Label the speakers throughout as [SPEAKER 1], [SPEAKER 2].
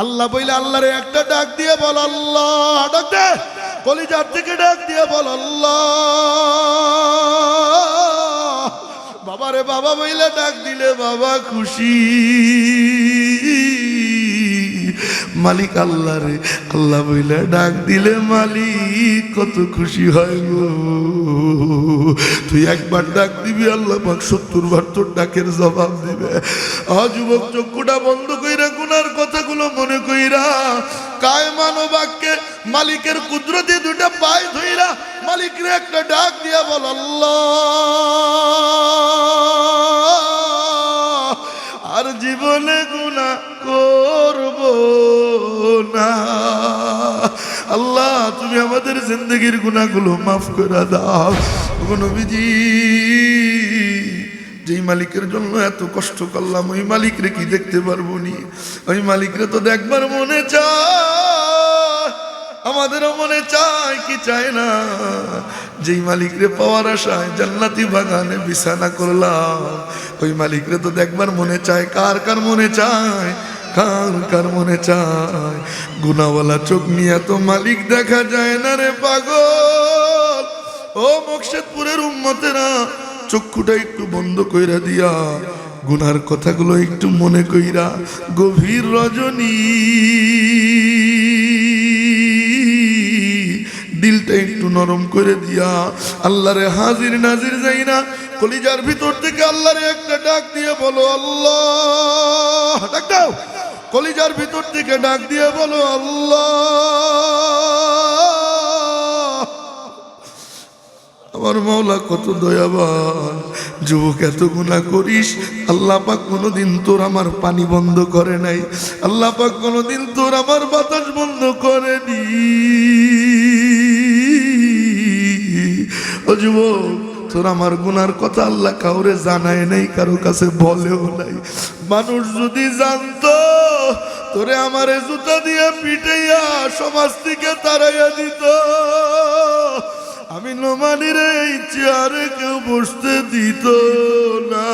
[SPEAKER 1] আল্লাহ বইলে আল্লাহরে একটা ডাক দিয়ে বল, আল্লাহ ডাক দে। কলিজার থেকে ডাক দিয়ে বল, আল্লাহ। বাবারে বাবা বইলে ডাক দিলে বাবা খুশি। মালিক আল্লাহ রে। আল্লাহ বইলে ডাক দিলে মালিক, কত খুশি হয় গো। তুই একবার ডাক দিবি, আল্লাহ পাক সত্তর বার তোর ডাকের জবাব দিবে। আ যুবক চক্ষুটা বন্ধ কইরা, গুনার কথাগুলো মনে কইরা কায় মানো বাক্যে মালিকের কুদরতি দুটা পায়ে ধইরা মালিকের একটা ডাক দিয়া বল, আল্লাহ, আর জীবনে গুণা আল্লাহ, তুমি আমাদের জিন্দগির গুণাগুলো মাফ করে দাও। নবীজি, যেই মালিকের জন্য এত কষ্ট করলাম, ওই মালিকরে কি দেখতে পারব নি? ওই মালিকরে তো দেখবার মনে চায়। আমাদেরও মনে চায়, কি চায় না? যেই মালিকরে পাওয়ার আশায় জান্নাতি বাগানে বিছানা করলাম, ওই মালিকরে তো দেখবার মনে চায়, কার কার মনে চায়? কার কার মনে চায়? গুনাওয়ালা চোখ নিয়ে তো মালিক দেখা যায় না রে পাগল। ও মকসেদপুরের উম্মতেরা, চক্ষুটা একটু বন্ধ কইরা দিয়া, গুনার কথাগুলো একটু মনে কইরা গভীর রজনী। দিলটা একটু নরম করে দিয়া, আল্লাহরে হাজির নাজির যাই না কলিজার ভিতর থেকে আল্লাহরে একটা ডাক দিয়ে বলো, আল্লাহ! ডাক দাও। কলিজার ভিতর থেকে ডাক দিয়ে বলো, আল্লাহ! আমার মাওলা, কত দয়াবান। যুবক, এত গুণা করিস। আল্লাহ পাক কোনোদিন তোর আমার পানি বন্ধ করে নাই। আল্লাহ পাক কোনোদিন তোর আমার বাতাস বন্ধ করেনি। ও যুবক তোর আমার গুনার কথা আল্লাহ কাউরে জানায় নাই, কারও কাছে বলেও নাই। মানুষ যদি জানতো, তোরে আমারে জুতা দিয়ে পিটাইয়া সমাজ থেকে তাড়াইয়া দিত। আমি নোমানির এই চেয়ারে কেউ বসতে দিত না।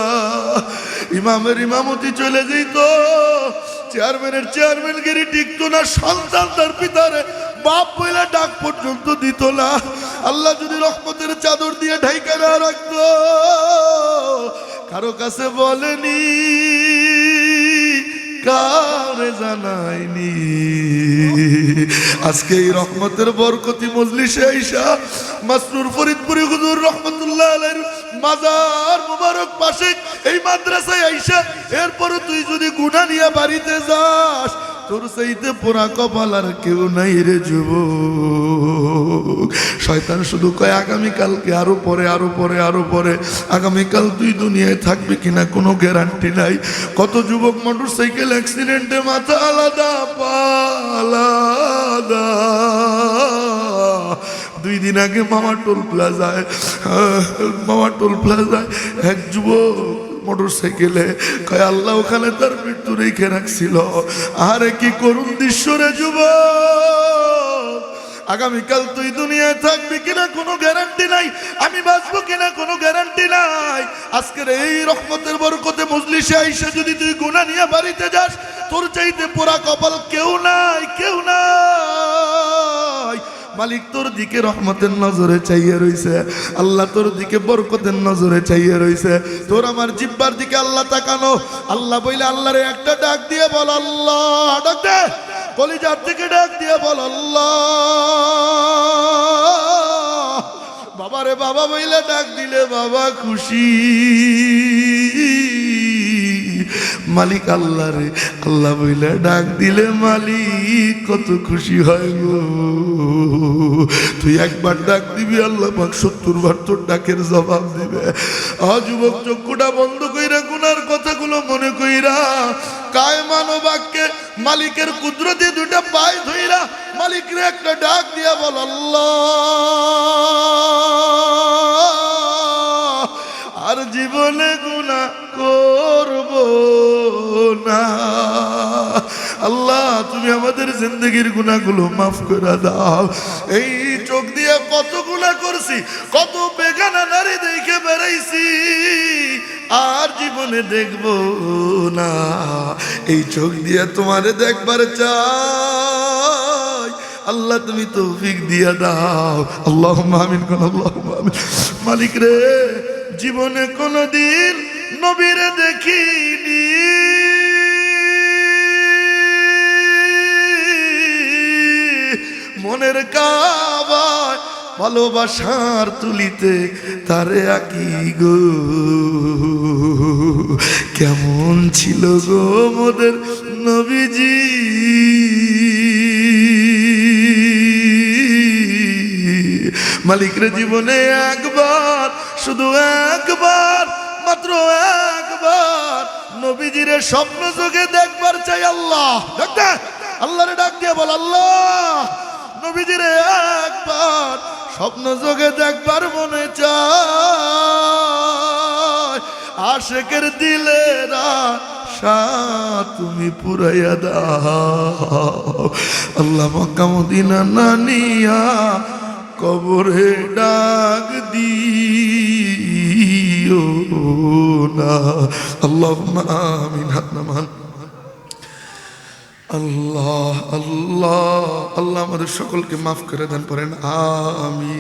[SPEAKER 1] ইমামের ইমামতি চলে যেত। চেয়ারম্যানের চেয়ারম্যান গিরি টিকতো না, সন্তান তার পিতারে বাপ বইলা ডাক পর্যন্ত দিত না। আল্লাহ যদি রহমতের চাদর দিয়ে ঢাইকা না রাখতো, কারও কাছে বলেনি, কারে জানাইনি আজকে এই রহমতের বরকতি মজলিসে আইসা মাসরুর ফরিদপুরি হুজুর রহমতুল্লাহ আলাইহির মাজার মুবারক পাশে এই মাদ্রাসায় আইসা এরপরে তুই যদি গুণা নিয়ে বাড়িতে যাস তোর সেইতে পোড়া কপাল আর কেউ নাই রে যুবক। শয়তান শুধু কয়, আগামীকালকে আরও পরে আরও পরে আরও পরে। আগামীকাল তুই দুনিয়ায় থাকবি কিনা কোনো গ্যারান্টি নাই। কত যুবক মোটর সাইকেল অ্যাক্সিডেন্টে মাথা আলাদা, পা আলাদা। দুই দিন আগে মামা টোল প্লাজায় মামা টোল প্লাজায় এক যুবক মোটর সাইকেলে কয়, আল্লাহ ওখানে তার মৃত্যু রেখে রাখছিল। আরে কি করুন দৃশ্য রে আগামীকাল তুই দুনিয়ায় থাকবি কিনা কোনো গ্যারান্টি নাই। আমি বাঁচবো কিনা কোনো গ্যারান্টি নাই। আজকের এই রহমতের বরকতে মজলিসে আইসা যদি তুই গুণা নিয়ে বাড়িতে যাস, তোর চাইতে পোড়া কপাল কেউ নাই, কেউ মালিক তোর দিকে রহমতের নজরে চাইয়ে রইছে, আল্লাহ তোর দিকে বরকতের নজরে চাইয়ে রইছে। তোর আমার জিব্বার দিকে আল্লাহ তাকানো, আল্লাহ বইলে আল্লাহরে একটা ডাক দিয়ে বল, আল্লাহ, ডাক দে। কলিজার থেকে ডাক দিয়ে বল, আল্লাহ। বাবারে বাবা বইলে ডাক দিলে বাবা খুশি। মালিক আল্লাহ রে। আল্লাহ বইলে ডাক দিলে মালিক, কত খুশি হয় গো। তুই একবার ডাক দিবি, আল্লাহ পাক সত্তর বার তোর ডাকের জবাব দিবে। আ যুবক চক্ষুটা বন্ধ কইরা গুনার কথাগুলো মনে কইরা কায় মানো বাক্যে মালিকের কুদরতি দুটা পায়ে ধইরা মালিকের একটা ডাক দিয়া বল, আল্লাহ জিন্দগির গুণাগুলো মাফ করে দাও। এই চোখ দিয়ে কত গুণা করছি, কত বেগানা নারী দেখে বেড়াইছি, আর জীবনে দেখব না। এই চোখ দিয়ে তোমারে দেখবার চাই, আল্লাহ তুমি তৌফিক দিয়া দাও। আল্লাহ মামিন কোন আল্লাহ মালিক রে, জীবনে কোনদিন নবীরে দেখিনি। ভালোবাসার তুলিতে তারে আকি গো। কেমন ছিল গো মোদের নবীজি? মালিকের জীবনে একবার, শুধু একবার, মাত্র একবার নবীজিরে স্বপ্ন যোগে দেখবার চাই আল্লাহ। ডাক্তার আল্লাহরে ডাক দিয়ে বল, আল্লাহ। নবীজিরে স্বপ্ন যোগে দেখবার মনে চায়। আশেকের দিলে তুমি পুরাইয়া দাও। আল্লাহ মক্কা নানিয়া কবরে ডাক দিও না। আল্লাহ আমিন, হাত নামান। আল্লাহ আল্লাহ আল্লাহ আমাদের সকলকে মাফ করে দেন পড়েন আমি